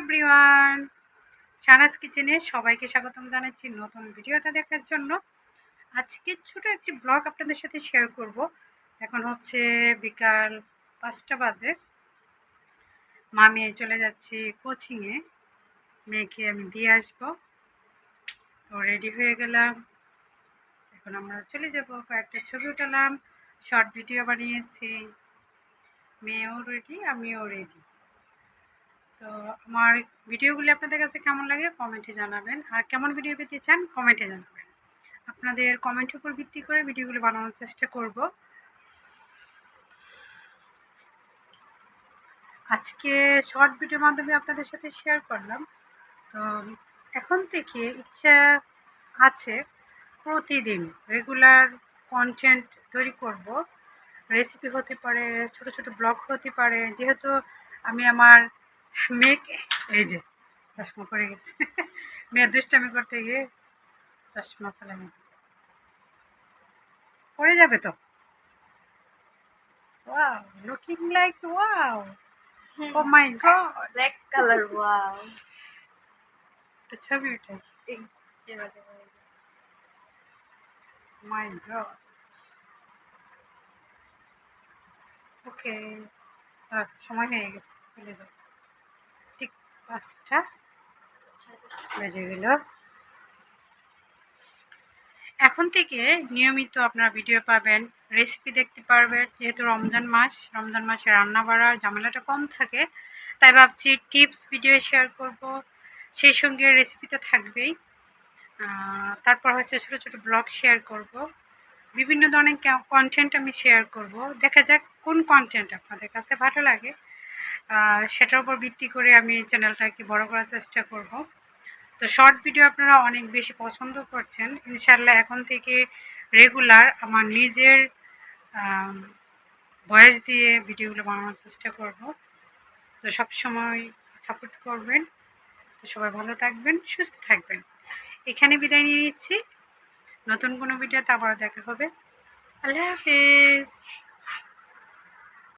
Everyone Sana's কিচেনে সবাইকে স্বাগতম জানাচ্ছি নতুন ভিডিওটা দেখার জন্য। আজকে ছোট একটি ব্লগ আপনাদের সাথে শেয়ার করব। এখন হচ্ছে বিকাল পাঁচটা বাজে। মা মেয়ে চলে যাচ্ছি কোচিংয়ে মেয়েকে আমি দিয়ে আসব। তো রেডি হয়ে গেলাম। এখন আমরা চলে যাব, কয়েকটা ছবি উঠালাম শর্ট ভিডিও বানিয়েছি। মেয়েও রেডি আমিও রেডি তো আমার ভিডিওগুলি আপনাদের কাছে কেমন লাগে কমেন্টে জানাবেন। আর কেমন ভিডিও পেতে চান কমেন্টে জানাবেন। আপনাদের কমেন্টের উপর ভিত্তি করে ভিডিওগুলো বানানোর চেষ্টা করব। আজকে শর্ট ভিডিওর মাধ্যমে আপনাদের সাথে শেয়ার করলাম। তো এখন থেকে ইচ্ছা আছে প্রতিদিন রেগুলার কন্টেন্ট তৈরি করব। রেসিপি হতে পারে, ছোট ছোট ব্লগ হতে পারে। যেহেতু আমি আমার মেয়েকে এই যে চশমা পড়ে গেছে। মেয়ে দুষ্টামি করতে গিয়ে চশমা ফেলে পড়ে যাবে তো। Wow looking like wow oh my god black colour wow একটা ছবি উঠাই সময় হয়ে গেছে চলে যাও। পাঁচটা বেজে গেল। এখন থেকে নিয়মিত আপনারা ভিডিও পাবেন রেসিপি দেখতে পারবেন। যেহেতু রমজান মাস, রমজান মাসে রান্না বাড়ার ঝামেলাটা কম থাকে, তাই ভাবছি টিপস ভিডিও শেয়ার করব। সেই সঙ্গে রেসিপি তো থাকবেই। তারপর হচ্ছে ছোটো ছোটো ব্লগ শেয়ার করব। বিভিন্ন ধরনের কন্টেন্ট আমি শেয়ার করব। দেখা যাক কোন কন্টেন্ট আপনাদের কাছে ভালো লাগে। সেটার উপর ভিত্তি করে আমি এই চ্যানেলটাকে বড় করার চেষ্টা করব। তো শর্ট ভিডিও আপনারা অনেক বেশি পছন্দ করছেন। ইনশাল্লাহ এখন থেকে রেগুলার আমার নিজের ভয়েস দিয়ে ভিডিওগুলো বানানোর চেষ্টা করব। তো সব সময় সাপোর্ট করবেন। তো সবাই ভালো থাকবেন, সুস্থ থাকবেন। এখানে বিদায় নিয়ে নিচ্ছি। নতুন কোনো ভিডিওতে আবার দেখা হবে। আল্লাহ হাফেজ।